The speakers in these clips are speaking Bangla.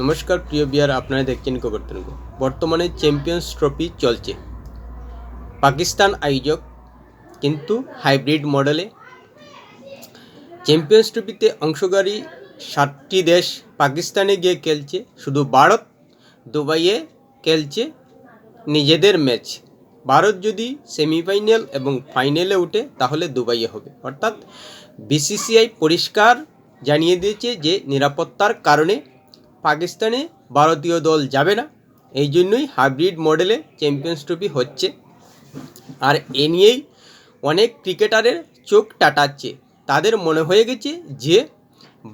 নমস্কার, প্রিয় বিয়ার আপনারা দেখছেন গোবর্ধনগ। বর্তমানে চ্যাম্পিয়ন্স ট্রফি চলছে। পাকিস্তান আয়োজক কিন্তু হাইব্রিড মডেলে চ্যাম্পিয়ন্স ট্রফিতে অংশগ্রহী সাতটি দেশ পাকিস্তানে গিয়ে খেলছে। শুধু ভারত, দুবাইয়ে খেলছে নিজেদের ম্যাচ ভারত যদি সেমিফাইনাল এবং ফাইনালে ওঠে তাহলে দুবাইয়ে হবে। অর্থাৎ বিসিসিআই পরিষ্কার জানিয়ে দিয়েছে যে নিরাপত্তার কারণে পাকিস্তানে ভারতীয় দল যাবে না। এই জন্যই হাইব্রিড মডেলে চ্যাম্পিয়ন্স ট্রফি হচ্ছে। আর এ নিয়েই অনেক ক্রিকেটারের চোখ টাটাচ্ছে। তাদের মনে হয়ে গেছে যে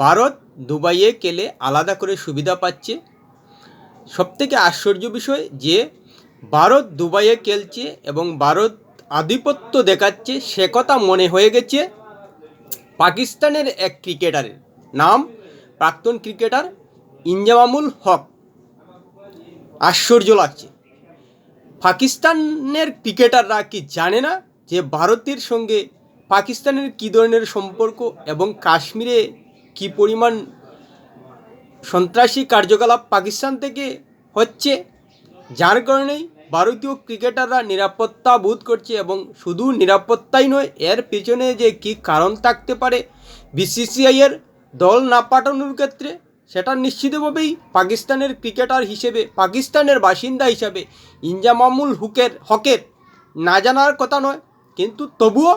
ভারত দুবাইয়ে খেলে আলাদা করে সুবিধা পাচ্ছে। সবথেকে আশ্চর্য বিষয় যে ভারত দুবাইয়ে খেলছে এবং ভারত আধিপত্য দেখাচ্ছে, সে কথা মনে হয়ে গেছে পাকিস্তানের এক ক্রিকেটারের নাম প্রাক্তন ক্রিকেটার ইনজামামুল হক। আশ্চর্য লাগছে। পাকিস্তানের ক্রিকেটাররা কি জানে না যে ভারতের সঙ্গে পাকিস্তানের কী ধরনের সম্পর্ক এবং কাশ্মীরে কী পরিমাণ সন্ত্রাসী কার্যকলাপ পাকিস্তান থেকে হচ্ছে? যার কারণেই ভারতীয় ক্রিকেটাররা নিরাপত্তা বোধ করছে এবং শুধু নিরাপত্তাই নয়, এর পেছনে যে কী কারণ থাকতে পারে, বিসিসিআইয়ের দল না পাঠানোর ক্ষেত্রে সেটা নিশ্চিতভাবেই পাকিস্তানের ক্রিকেটার হিসেবে, পাকিস্তানের বাসিন্দা হিসাবে ইনজামামুল হুকের, হকের না জানার কথা নয়। কিন্তু তবুও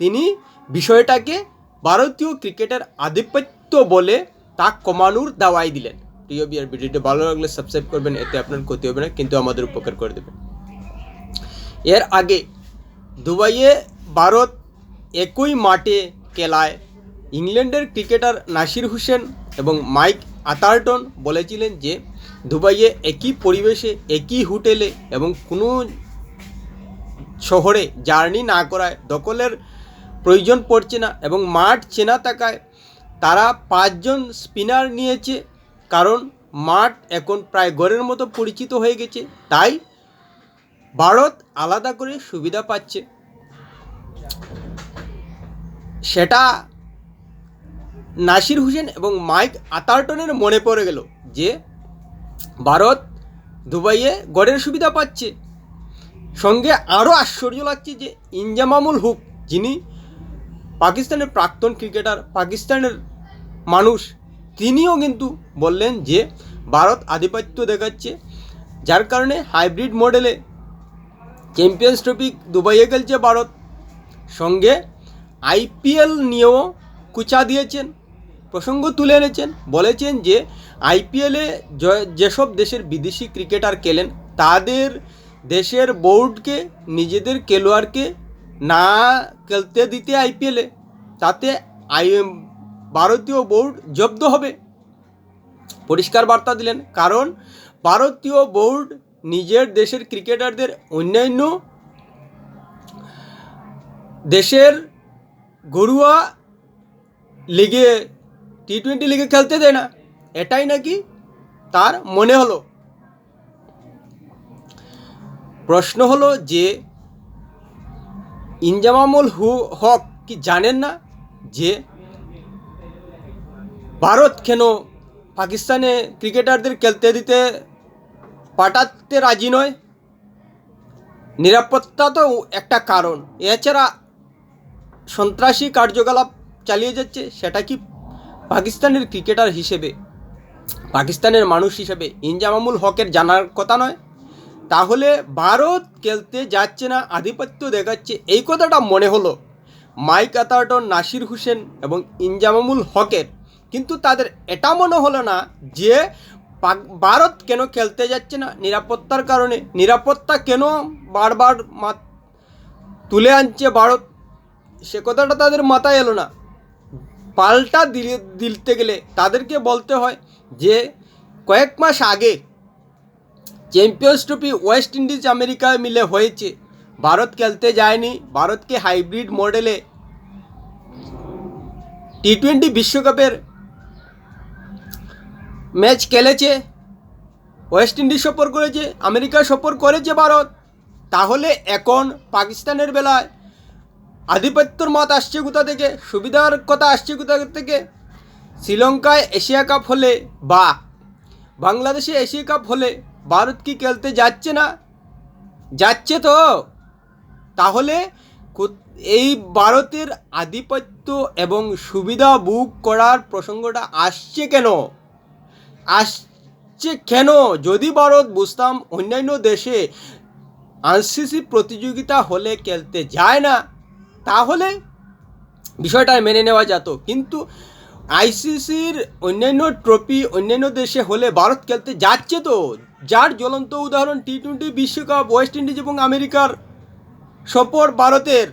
তিনি বিষয়টাকে ভারতীয় ক্রিকেটের আধিপত্য বলে তা কমানোর দাওয়াই দিলেন। প্রিয় বিয়ার, ভিডিওটি ভালো লাগলে সাবস্ক্রাইব করবেন, এতে আপনার ক্ষতি হবে না, কিন্তু আমাদের উপকার করে দেবেন। এর আগে দুবাইয়ে ভারত একই মাঠে খেলায় ইংল্যান্ডের ক্রিকেটার নাসির হোসেন এবং মাইক আতারটন বলেছিলেন যে, দুবাইয়ে একই পরিবেশে, একই হোটেলে এবং কোনো শহরে জার্নি না করায় দখলের প্রয়োজন পড়ছে না এবং মাঠ চেনা থাকায় তারা পাঁচজন স্পিনার নিয়েছে কারণ মাঠ এখন প্রায় গড়ের মতো পরিচিত হয়ে গেছে, তাই ভারত আলাদা করে সুবিধা পাচ্ছে। সেটা নাসির হোসেন এবং মাইক আতারটনের মনে পড়ে গেল যে ভারত দুবাইয়ে গড়ের সুবিধা পাচ্ছে। সঙ্গে আরও আশ্চর্য লাগছে যে ইনজামামুল হুক, যিনি পাকিস্তানের প্রাক্তন ক্রিকেটার, পাকিস্তানের মানুষ, তিনিও কিন্তু বললেন যে ভারত আধিপত্য দেখাচ্ছে, যার কারণে হাইব্রিড মডেলে চ্যাম্পিয়ন্স ট্রফি দুবাইয়ে খেলছে ভারত। সঙ্গে আইপিএল নিয়েও কুচা দিয়েছেন। প্রসঙ্গ তুলে এনেছেন, বলেছেন যে আইপিএলে যেসব দেশের বিদেশি ক্রিকেটার খেলেন, তাদের দেশের বোর্ডকে, নিজেদের খেলোয়াড়কে না খেলতে দিতে আইপিএলে, তাতে আই, ভারতীয় বোর্ড জব্দ হবে। পরিষ্কার বার্তা দিলেন, কারণ ভারতীয় বোর্ড নিজের দেশের ক্রিকেটারদের অন্যান্য দেশের ঘরুয়া লিগে টি টোয়েন্টি লিগে খেলতে দেয় না। এটাই নাকি তার মনে হলো। প্রশ্ন হলো যে, ইনজামামুল হু হক কি জানেন না যে, ভারত কেন পাকিস্তানে ক্রিকেটারদের খেলতে দিতে পাঠাতে রাজি নয়? নিরাপত্তা তো একটা কারণ। এছাড়া সন্ত্রাসী কার্যকলাপ চালিয়ে যাচ্ছে, সেটা কি পাকিস্তানের ক্রিকেটার হিসেবে, পাকিস্তানের মানুষ হিসেবে ইনজামামুল হকের জানার কথা নয়। তাহলে ভারত খেলতে যাচ্ছে না, আধিপত্য দেখাচ্ছে, এই কথাটা মনে হলো মাইক আতারটন নাসির হোসেন এবং ইনজামামুল হকের। কিন্তু তাদের এটা মনে হলো না যে ভারত কেন খেলতে যাচ্ছে না, নিরাপত্তার কারণে। নিরাপত্তা কেন বারবার তুলে আনছে ভারত? সে কথাটা তাদের মাথায় এলো না। পাল্টা দিলে দিতে গেলে তাদেরকে বলতে হয় যে, কয়েক মাস আগে চ্যাম্পিয়ন্স ট্রফি ওয়েস্ট ইন্ডিজ আমেরিকায় মিলে হয়েছে। ভারত খেলতে যায়নি, ভারতকে হাইব্রিড মডেলে টি টোয়েন্টি বিশ্বকাপের ম্যাচ খেলেছে ওয়েস্ট ইন্ডিজ সফর করেছে আমেরিকা সফর করেছে ভারত। তাহলে এখন পাকিস্তানের বেলায় আধিপত্যর মত আসছে কোথা থেকে? সুবিধার কথা আসছে কোথা থেকে? শ্রীলঙ্কায় এশিয়া কাপ হলে বা বাংলাদেশে এশিয়া কাপ হলে ভারত কি খেলতে যাচ্ছে না? যাচ্ছে তো। তাহলে এই ভারতের আধিপত্য এবং সুবিধা বুক করার প্রসঙ্গটা আসছে কেন? আসছে কেন? যদি ভারত বুঝতাম অন্যান্য দেশে আইসিসি প্রতিযোগিতা হলে খেলতে যায় না তাহলে বিষয়টা মেনে নেওয়া যেত। কিন্তু আইসিসির অন্যান্য ট্রফি অন্যান্য দেশে হলে ভারত খেলতে যাচ্ছে তো। যার জ্বলন্ত উদাহরণ টি টোয়েন্টি বিশ্বকাপ ওয়েস্ট ইন্ডিজ এবং আমেরিকার সফর ভারতের।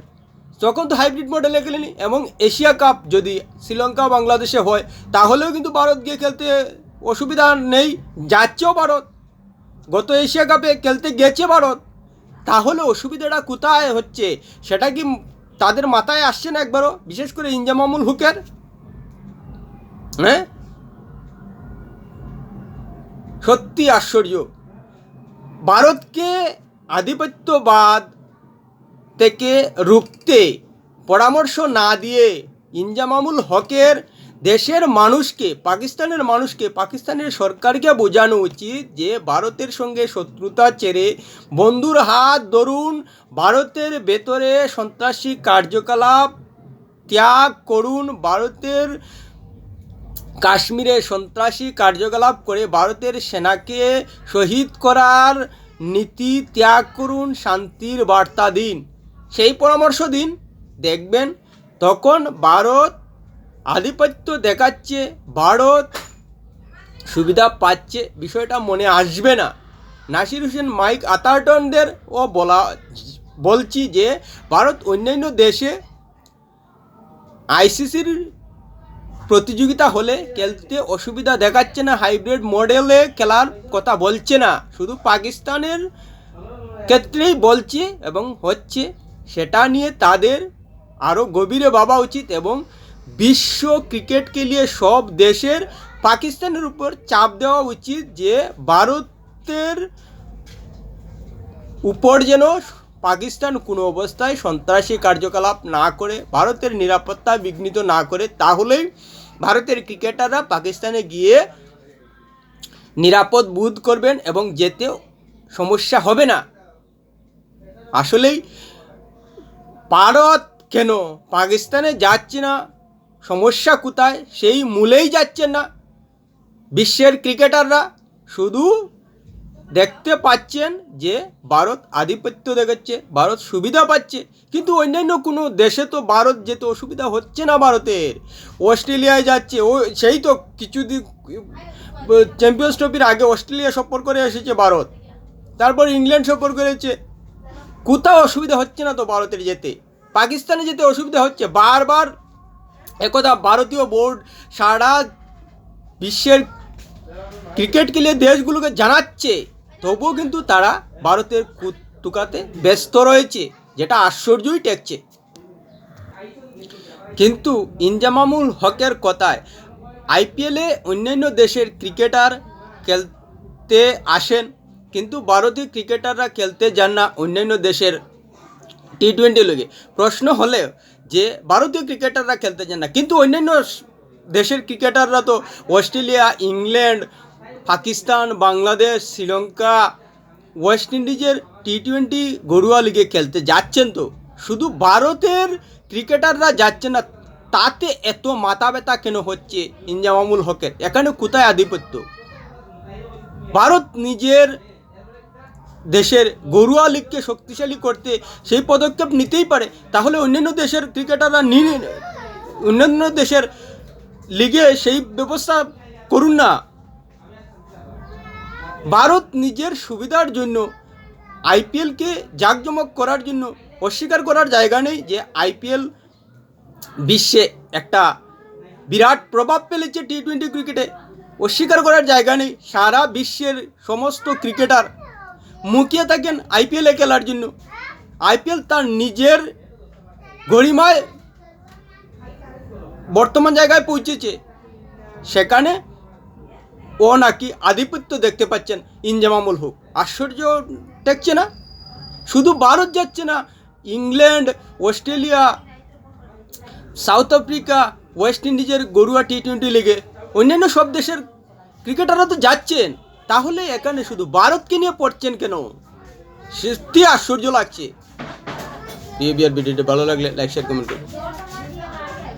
তখন তো হাইব্রিড মডেলে খেলেনি এবং এশিয়া কাপ যদি শ্রীলঙ্কা বাংলাদেশে হয়, তাহলেও কিন্তু ভারত গিয়ে খেলতে অসুবিধা নেই। যাচ্ছেও ভারত। গত এশিয়া কাপে খেলতে গেছে ভারত। তাহলে অসুবিধাটা কোথায় হচ্ছে? সেটা কি তাদের মাথায় আসছে না একবারও, বিশেষ করে ইনজামামুল হুকের? হ্যাঁ? সত্যি আশ্চর্য। ভারতকে আধিপত্যবাদ থেকে রুখতে পরামর্শ না দিয়ে ইনজামামুল হকের দেশের মানুষকে, পাকিস্তানের মানুষকে, পাকিস্তানের সরকারকে বোঝানো উচিত যে ভারতের সঙ্গে শত্রুতা ছেড়ে বন্ধুর হাত ধরুন, ভারতের ভেতরে সন্ত্রাসী কার্যকলাপ ত্যাগ করুন, ভারতের কাশ্মীরে সন্ত্রাসী কার্যকলাপ করে ভারতের সেনাকে শহীদ করার নীতি ত্যাগ করুন, শান্তির বার্তা দিন। সেই পরামর্শ দিন, দেখবেন তখন ভারত আধিপত্য দেখাচ্ছে ভারত। সুবিধা পাচ্ছে, বিষয়টা মনে আসবে না। নাসির হোসেন, মাইক আতারটনদের ও বলা, বলছি যে, ভারত অন্যান্য দেশে আইসিসির প্রতিযোগিতা হলে খেলতে অসুবিধা দেখাচ্ছে না, হাইব্রিড মডেলে খেলার কথা বলছে না। শুধু পাকিস্তানের ক্ষেত্রেই বলছে এবং হচ্ছে, সেটা নিয়ে তাদের আরও গভীরে ভাবা উচিত এবং বিশ্ব ক্রিকেটকে নিয়ে সব দেশের পাকিস্তানের উপর চাপ দেওয়া উচিত যে ভারতের উপর যেন পাকিস্তান কোনো অবস্থায় সন্ত্রাসী কার্যকলাপ না করে, ভারতের নিরাপত্তা বিঘ্নিত না করে, তাহলেই ভারতের ক্রিকেটাররা পাকিস্তানে গিয়ে নিরাপদ বোধ করবেন এবং যেতে সমস্যা হবে না। আসলেই ভারত কেন পাকিস্তানে যাচ্ছে না? সমস্যা কোথায়? সেই মূলেই যাচ্ছে না। বিশ্বের ক্রিকেটাররা শুধু দেখতে পাচ্ছেন যে ভারত আধিপত্য দেখাচ্ছে, ভারত সুবিধা পাচ্ছে। কিন্তু অন্যান্য কোনো দেশে তো ভারত যেতে অসুবিধা হচ্ছে না ভারতের। অস্ট্রেলিয়ায় যাচ্ছে, ও সেই তো কিছুদিন চ্যাম্পিয়ন্স ট্রফির আগে অস্ট্রেলিয়া সফর করে এসেছে ভারত। তারপর ইংল্যান্ড সফর করেছে। কোথাও অসুবিধা হচ্ছে না তো ভারতের যেতে। পাকিস্তানে যেতে অসুবিধা হচ্ছে। বারবার একথা ভারতীয় বোর্ড সারা বিশ্বের ক্রিকেট খেলে দেশগুলোকে জানাচ্ছে, তবুও কিন্তু তারা ভারতের টুকাতে ব্যস্ত রয়েছে, যেটা আশ্চর্যই টেকছে। কিন্তু ইনজামামুল হকের কথায়, আইপিএলে অন্যান্য দেশের ক্রিকেটার খেলতে আসেন, কিন্তু ভারতীয় ক্রিকেটাররা খেলতে যান না অন্যান্য দেশের টি টোয়েন্টি লিগে প্রশ্ন হলে যে ভারতীয় ক্রিকেটাররা খেলতে যান না, কিন্তু অন্যান্য দেশের ক্রিকেটাররা তো Australia England Pakistan, Bangladesh Sri Lanka West ইন্ডিজের টি টোয়েন্টি ঘরোয়া লিগে খেলতে যাচ্ছেন তো। শুধু ভারতের ক্রিকেটাররা যাচ্ছেন না, তাতে এত মাথা ব্যথা কেন হচ্ছে ইনজামামুল হকের? এখানে কোথায় আধিপত্য? ভারত নিজের দেশের গরুয়া লিগকে শক্তিশালী করতে সেই পদক্ষেপ নিতেই পারে, তাহলে অন্যান্য দেশের ক্রিকেটাররা নিয়ে অন্যান্য দেশের লিগে সেই ব্যবস্থা করুন না। ভারত নিজের সুবিধার জন্য, আইপিএলকে জাঁকজমক করার জন্য অস্বীকার করার জায়গা নেই যে আইপিএল বিশ্বে একটা বিরাট প্রভাব ফেলেছে টি টোয়েন্টি ক্রিকেটে। অস্বীকার করার জায়গা নেই, সারা বিশ্বের সমস্ত ক্রিকেটার মুখিয়ে থাকেন আইপিএলে খেলার জন্য। আইপিএল তার নিজের গরিমায় বর্তমান জায়গায় পৌঁছেছে। সেখানে ও নাকি আধিপত্য দেখতে পাচ্ছেন ইনজামামুল হক। আশ্চর্য টেকছে না? শুধু ভারত যাচ্ছে না, England, Australia, South Africa, West ইন্ডিজের গরুয়া টি টোয়েন্টি লিগে, অন্যান্য সব দেশের ক্রিকেটাররা তো যাচ্ছেন। তাহলে এখানে শুধু ভারতকে নিয়ে পড়ছেন কেন? সত্যি আশ্চর্য লাগছে। বিহেভিয়ার ভালো লাগলে লাইক শেয়ার কমেন্ট করুন।